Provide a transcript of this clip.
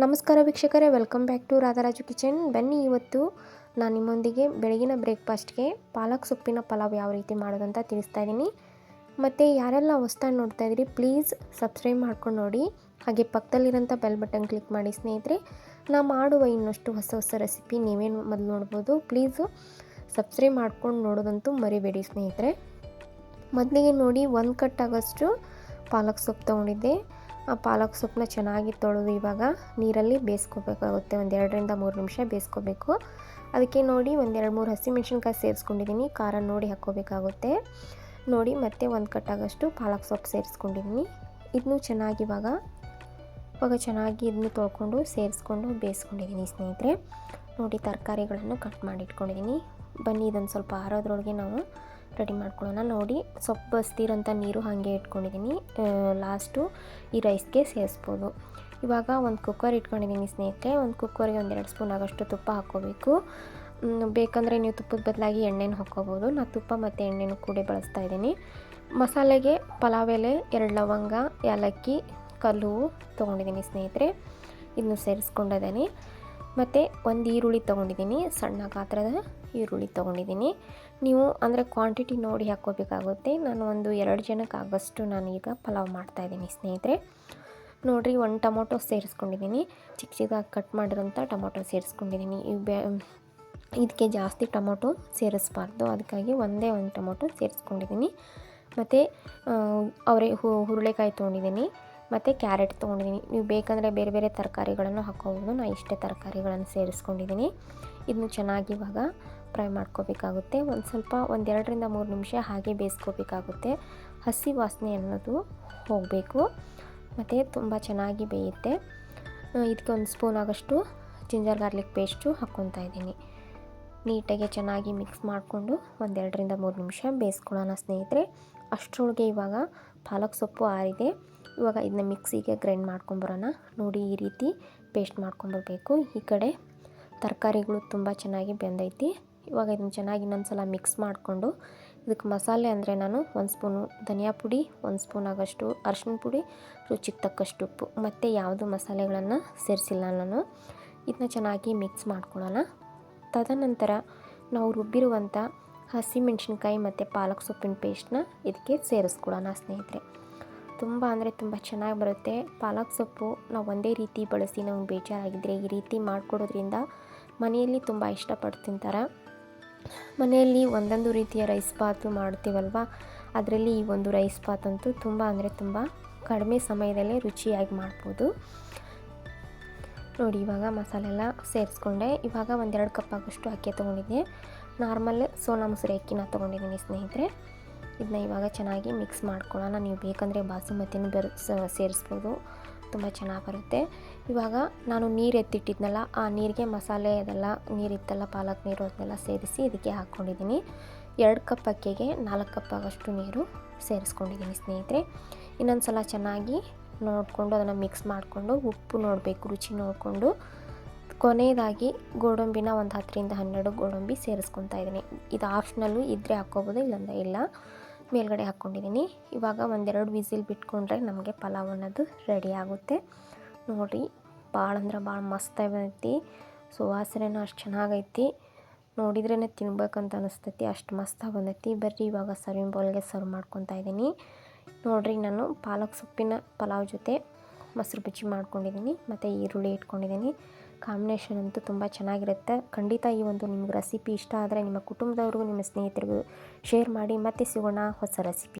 ನಮಸ್ಕಾರ ವೀಕ್ಷಕರೇ welcome back to Radharaju kitchen ಬನ್ನಿ ಇವತ್ತು ನಾನು ನಿಮ್ಮೊಂದಿಗೆ ಬೆಳಗಿನ ಬ್ರೇಕ್ಫಾಸ್ಟ್ಗೆ ಪಾಲಕ್ ಸೊಪ್ಪಿನ ಪಲಾವ್ ಯಾವ ರೀತಿ ಮಾಡೋದಂತ ತಿಳಿಸ್ತಾ ಇದ್ದೀನಿ. ಮತ್ತು ಯಾರೆಲ್ಲ ಹೊಸ್ದಾಗಿ ನೋಡ್ತಾ ಇದ್ದೀರಿ ಪ್ಲೀಸ್ ಸಬ್ಸ್ಕ್ರೈಬ್ ಮಾಡ್ಕೊಂಡು ನೋಡಿ. ಹಾಗೆ ಪಕ್ಕದಲ್ಲಿರೋಂಥ ಬೆಲ್ ಬಟನ್ ಕ್ಲಿಕ್ ಮಾಡಿ ಸ್ನೇಹಿತರೆ ನಾ ಮಾಡುವ ಇನ್ನಷ್ಟು ಹೊಸ ಹೊಸ ರೆಸಿಪಿ ನೀವೇನು ಮೊದಲು ನೋಡ್ಬೋದು ಪ್ಲೀಸು ಸಬ್ಸ್ಕ್ರೈಬ್ ಮಾಡ್ಕೊಂಡು ನೋಡೋದಂತೂ ಮರಿಬೇಡಿ ಸ್ನೇಹಿತರೆ. ಮೊದಲಿಗೆ ನೋಡಿ ಒಂದು ಕಟ್ಟಾಗಷ್ಟು ಪಾಲಕ್ ಸೊಪ್ಪು ತೊಗೊಂಡಿದ್ದೆ. ಆ ಪಾಲಕ್ ಸೊಪ್ಪನ್ನ ಚೆನ್ನಾಗಿ ತೊಳೆದು ಇವಾಗ ನೀರಲ್ಲಿ ಬೇಯಿಸ್ಕೋಬೇಕಾಗುತ್ತೆ. ಒಂದು ಎರಡರಿಂದ ಮೂರು ನಿಮಿಷ ಬೇಯಿಸ್ಕೋಬೇಕು. ಅದಕ್ಕೆ ನೋಡಿ ಒಂದೆರಡು ಮೂರು ಹಸಿಮೆಣ್ಸಿನ್ಕಾಯಿ ಸೇರಿಸ್ಕೊಂಡಿದ್ದೀನಿ. ಖಾರ ನೋಡಿ ಹಾಕ್ಕೋಬೇಕಾಗುತ್ತೆ. ನೋಡಿ ಮತ್ತೆ ಒಂದು ಕಟ್ಟಾಗಷ್ಟು ಪಾಲಕ್ ಸೊಪ್ಪು ಸೇರಿಸ್ಕೊಂಡಿದ್ದೀನಿ. ಇದನ್ನು ಚೆನ್ನಾಗಿ ಇವಾಗ ಇವಾಗ ಚೆನ್ನಾಗಿ ಇದನ್ನು ತೊಳ್ಕೊಂಡು ಸೇರಿಸ್ಕೊಂಡು ಬೇಯಿಸ್ಕೊಂಡಿದ್ದೀನಿ ಸ್ನೇಹಿತರೆ. ನೋಡಿ ತರಕಾರಿಗಳನ್ನು ಕಟ್ ಮಾಡಿಟ್ಕೊಂಡಿದ್ದೀನಿ. ಬನ್ನಿ ಇದೊಂದು ಸ್ವಲ್ಪ ಆರೋದ್ರೊಳಗೆ ನಾವು ರೆಡಿ ಮಾಡ್ಕೊಳ್ಳೋಣ. ನೋಡಿ, ಸೊಪ್ಪು ಬಸ್ತಿರೋಂಥ ನೀರು ಹಾಗೆ ಇಟ್ಕೊಂಡಿದ್ದೀನಿ. ಲಾಸ್ಟು ಈ ರೈಸ್ಗೆ ಸೇರಿಸ್ಬೋದು. ಇವಾಗ ಒಂದು ಕುಕ್ಕರ್ ಇಟ್ಕೊಂಡಿದ್ದೀನಿ ಸ್ನೇಹಿತರೆ. ಒಂದು ಕುಕ್ಕರಿಗೆ ಒಂದೆರಡು ಸ್ಪೂನ್ ಆಗೋಷ್ಟು ತುಪ್ಪ ಹಾಕ್ಕೋಬೇಕು. ಬೇಕಂದರೆ ನೀವು ತುಪ್ಪದ ಬದಲಾಗಿ ಎಣ್ಣೆನ ಹಾಕ್ಕೋಬೋದು. ನಾನು ತುಪ್ಪ ಮತ್ತು ಎಣ್ಣೆನೂ ಕೂಡ ಬಳಸ್ತಾ ಇದ್ದೀನಿ. ಮಸಾಲೆಗೆ ಪಲಾವ್ ಎಲೆ, ಎರಡು ಲವಂಗ, ಏಲಕ್ಕಿ ಕಲ್ಲು ತೊಗೊಂಡಿದ್ದೀನಿ ಸ್ನೇಹಿತರೆ. ಇದನ್ನು ಸೇರಿಸ್ಕೊಂಡಿದ್ದೀನಿ. ಮತ್ತು ಒಂದು ಈರುಳ್ಳಿ ತೊಗೊಂಡಿದ್ದೀನಿ, ಸಣ್ಣ ಗಾತ್ರದ ಈರುಳ್ಳಿ ತೊಗೊಂಡಿದ್ದೀನಿ. ನೀವು ಅಂದರೆ ಕ್ವಾಂಟಿಟಿ ನೋಡಿ ಹಾಕ್ಕೋಬೇಕಾಗುತ್ತೆ. ನಾನು ಒಂದು ಎರಡು ಜನಕ್ಕೆ ಆಗೋಷ್ಟು ನಾನು ಈಗ ಪಲಾವ್ ಮಾಡ್ತಾಯಿದ್ದೀನಿ ಸ್ನೇಹಿತರೆ. ನೋಡಿರಿ, ಒಂದು ಟೊಮೊಟೊ ಸೇರಿಸ್ಕೊಂಡಿದ್ದೀನಿ. ಚಿಕ್ಕ ಚಿಕ್ಕದಾಗಿ ಕಟ್ ಮಾಡಿರೋಂಥ ಟೊಮೊಟೊ ಸೇರಿಸ್ಕೊಂಡಿದ್ದೀನಿ. ಇವು ಬೆ ಇದಕ್ಕೆ ಜಾಸ್ತಿ ಟೊಮೊಟೊ ಸೇರಿಸ್ಬಾರ್ದು. ಅದಕ್ಕಾಗಿ ಒಂದೇ ಒಂದು ಟೊಮೊಟೊ ಸೇರಿಸ್ಕೊಂಡಿದ್ದೀನಿ. ಮತ್ತು ಅವರೇ ಹುರುಳೆಕಾಯಿ ತೊಗೊಂಡಿದ್ದೀನಿ. ಮತ್ತು ಕ್ಯಾರೆಟ್ ತೊಗೊಂಡಿದ್ದೀನಿ ನೀವು ಬೇಕಂದರೆ ಬೇರೆ ಬೇರೆ ತರಕಾರಿಗಳನ್ನು ಹಾಕ್ಕೋಬೋದು ನಾನು ಇಷ್ಟೇ ತರಕಾರಿಗಳನ್ನು ಸೇರಿಸ್ಕೊಂಡಿದ್ದೀನಿ ಇದನ್ನು ಚೆನ್ನಾಗಿ ಇವಾಗ ಫ್ರೈ ಮಾಡ್ಕೋಬೇಕಾಗುತ್ತೆ. ಒಂದು ಸ್ವಲ್ಪ ಒಂದೆರಡರಿಂದ ಮೂರು ನಿಮಿಷ ಹಾಗೆ ಬೇಯಿಸ್ಕೋಬೇಕಾಗುತ್ತೆ. ಹಸಿ ವಾಸನೆ ಅನ್ನೋದು ಹೋಗಬೇಕು. ಮತ್ತು ತುಂಬ ಚೆನ್ನಾಗಿ ಬೇಯುತ್ತೆ. ಇದಕ್ಕೆ ಒಂದು ಸ್ಪೂನ್ ಆಗೋಷ್ಟು ಜಿಂಜರ್ ಗಾರ್ಲಿಕ್ ಪೇಸ್ಟು ಹಾಕ್ಕೊತಾ ಇದ್ದೀನಿ. ನೀಟಾಗಿ ಚೆನ್ನಾಗಿ ಮಿಕ್ಸ್ ಮಾಡಿಕೊಂಡು ಒಂದೆರಡರಿಂದ ಮೂರು ನಿಮಿಷ ಬೇಯಿಸ್ಕೊಳ್ಳೋಣ ಸ್ನೇಹಿತರೆ. ಅಷ್ಟರೊಳಗೆ ಇವಾಗ ಪಾಲಕ್ ಸೊಪ್ಪು ಆರಿದೆ. ಇವಾಗ ಇದನ್ನ ಮಿಕ್ಸಿಗೆ ಗ್ರೈಂಡ್ ಮಾಡ್ಕೊಂಬರೋಣ ನೋಡಿ ಈ ರೀತಿ ಪೇಸ್ಟ್ ಮಾಡ್ಕೊಂಬರ್ಬೇಕು ಈ ಕಡೆ ತರಕಾರಿಗಳು ತುಂಬ ಚೆನ್ನಾಗಿ ಬೆಂದೈತಿ. ಇವಾಗ ಇದನ್ನು ಚೆನ್ನಾಗಿ ಇನ್ನೊಂದು ಸಲ ಮಿಕ್ಸ್ ಮಾಡಿಕೊಂಡು ಇದಕ್ಕೆ ಮಸಾಲೆ ಅಂದರೆ ನಾನು ಒಂದು ಸ್ಪೂನು ಧನಿಯಾ ಪುಡಿ, ಒಂದು ಸ್ಪೂನ್ ಆಗೋಷ್ಟು ಅರಶಿನ ಪುಡಿ, ರುಚಿಗೆ ತಕ್ಕಷ್ಟು ಉಪ್ಪು. ಮತ್ತು ಯಾವುದು ಮಸಾಲೆಗಳನ್ನು ಸೇರಿಸಿಲ್ಲ ನಾನು. ಇದನ್ನ ಚೆನ್ನಾಗಿ ಮಿಕ್ಸ್ ಮಾಡ್ಕೊಳ್ಳೋಣ. ತದನಂತರ ನಾವು ರುಬ್ಬಿರುವಂಥ ಹಸಿಮೆಣಸಿನ್ಕಾಯಿ ಮತ್ತು ಪಾಲಕ್ ಸೊಪ್ಪಿನ ಪೇಸ್ಟ್ನ ಇದಕ್ಕೆ ಸೇರಿಸ್ಕೊಳ್ಳೋಣ ಸ್ನೇಹಿತರೆ. ತುಂಬ ಅಂದರೆ ತುಂಬ ಚೆನ್ನಾಗಿ ಬರುತ್ತೆ. ಪಾಲಕ್ ಸೊಪ್ಪು ನಾವು ಒಂದೇ ರೀತಿ ಬಳಸಿ ನಮ್ಗೆ ಬೇಜಾರಾಗಿದ್ದರೆ ಈ ರೀತಿ ಮಾಡಿಕೊಡೋದ್ರಿಂದ ಮನೆಯಲ್ಲಿ ತುಂಬ ಇಷ್ಟಪಟ್ಟು ತಿಂತಾರೆ ಮನೆಯಲ್ಲಿ ಒಂದೊಂದು ರೀತಿಯ ರೈಸ್ ಬಾತು ಮಾಡ್ತೀವಲ್ವ? ಅದರಲ್ಲಿ ಈ ಒಂದು ರೈಸ್ ಬಾತ್ ಅಂತೂ ತುಂಬ ಅಂದರೆ ತುಂಬ ಕಡಿಮೆ ಸಮಯದಲ್ಲೇ ರುಚಿಯಾಗಿ ಮಾಡ್ಬೋದು. ನೋಡಿ, ಇವಾಗ ಮಸಾಲೆ ಎಲ್ಲ ಸೇರಿಸ್ಕೊಂಡೆ. ಇವಾಗ ಒಂದೆರಡು ಕಪ್ ಆಗೋಷ್ಟು ಅಕ್ಕಿ ತೊಗೊಂಡಿದ್ದೆ. ನಾರ್ಮಲ್ ಸೋನಾ ಮೊಸರು ಅಕ್ಕಿನ ತೊಗೊಂಡಿದ್ದೀನಿ ಸ್ನೇಹಿತರೆ. ಇದನ್ನ ಇವಾಗ ಚೆನ್ನಾಗಿ ಮಿಕ್ಸ್ ಮಾಡ್ಕೊಳ್ಳೋಣ. ನೀವು ಬೇಕಂದರೆ ಬಾಸುಮತಿನೂ ಬೆರ್ ಸೇರಿಸ್ಬೋದು. ತುಂಬ ಚೆನ್ನಾಗಿ ಬರುತ್ತೆ. ಇವಾಗ ನಾನು ನೀರು ಎತ್ತಿಟ್ಟಿದ್ನಲ್ಲ, ಆ ನೀರಿಗೆ ಮಸಾಲೆ ಅದೆಲ್ಲ ನೀರಿತ್ತಲ್ಲ ಪಾಲಕ್ ನೀರು ಅದನ್ನೆಲ್ಲ ಸೇರಿಸಿ ಇದಕ್ಕೆ ಹಾಕ್ಕೊಂಡಿದ್ದೀನಿ. ಎರಡು ಕಪ್ ಅಕ್ಕಿಗೆ ನಾಲ್ಕು ಕಪ್ ಆಗಷ್ಟು ನೀರು ಸೇರಿಸ್ಕೊಂಡಿದ್ದೀನಿ ಸ್ನೇಹಿತರೆ. ಇನ್ನೊಂದು ಸಲ ಚೆನ್ನಾಗಿ ನೋಡಿಕೊಂಡು ಅದನ್ನು ಮಿಕ್ಸ್ ಮಾಡಿಕೊಂಡು ಉಪ್ಪು ನೋಡಬೇಕು, ರುಚಿ ನೋಡಿಕೊಂಡು. ಕೊನೆಯದಾಗಿ ಗೋಡಂಬಿನ ಒಂದು ಹತ್ತರಿಂದ ಹನ್ನೆರಡು ಗೋಡಂಬಿ ಸೇರಿಸ್ಕೊತಾ ಇದ್ದೀನಿ. ಇದು ಆಪ್ಷನಲ್ಲು ಇದ್ದರೆ ಹಾಕ್ಕೋಬೋದು ಇಲ್ಲಂದ ಇಲ್ಲ. ಮೇಲ್ಗಡೆ ಹಾಕ್ಕೊಂಡಿದ್ದೀನಿ. ಇವಾಗ ಒಂದೆರಡು ವಿಸಿಲ್ ಬಿಟ್ಕೊಂಡ್ರೆ ನಮಗೆ ಪಲಾವ್ ಅನ್ನೋದು ರೆಡಿ ಆಗುತ್ತೆ. ನೋಡಿರಿ, ಭಾಳ ಅಂದ್ರೆ ಭಾಳ ಮಸ್ತಾಗಿ ಬಂದೈತಿ ಸುವಾಸನೆನೂ ಅಷ್ಟು ಚೆನ್ನಾಗೈತಿ. ನೋಡಿದ್ರೇ ತಿನ್ಬೇಕಂತ ಅನಿಸ್ತೈತಿ, ಅಷ್ಟು ಮಸ್ತಾಗಿ ಬಂದೈತಿ ಬರ್ರಿ, ಇವಾಗ ಸರ್ವಿಂಗ್ ಬೌಲ್ಗೆ ಸರ್ವ್ ಮಾಡ್ಕೊತಾ ಇದ್ದೀನಿ. ನೋಡಿರಿ, ನಾನು ಪಾಲಕ್ ಸೊಪ್ಪಿನ ಪಲಾವ್ ಜೊತೆ ಮೊಸರು ಬಜ್ಜಿ ಮಾಡ್ಕೊಂಡಿದ್ದೀನಿ, ಮತ್ತು ಈರುಳ್ಳಿ ಇಟ್ಕೊಂಡಿದ್ದೀನಿ. ಕಾಂಬಿನೇಷನ್ ಅಂತೂ ತುಂಬ ಚೆನ್ನಾಗಿರುತ್ತೆ. ಖಂಡಿತ ಈ ಒಂದು ನಿಮ್ಗೆ ರೆಸಿಪಿ ಇಷ್ಟ ಆದರೆ ನಿಮ್ಮ ಕುಟುಂಬದವ್ರಿಗೂ, ನಿಮ್ಮ ಸ್ನೇಹಿತರಿಗೂ ಶೇರ್ ಮಾಡಿ. ಮತ್ತೆ ಸಿಗೋಣ ಹೊಸ ರೆಸಿಪಿ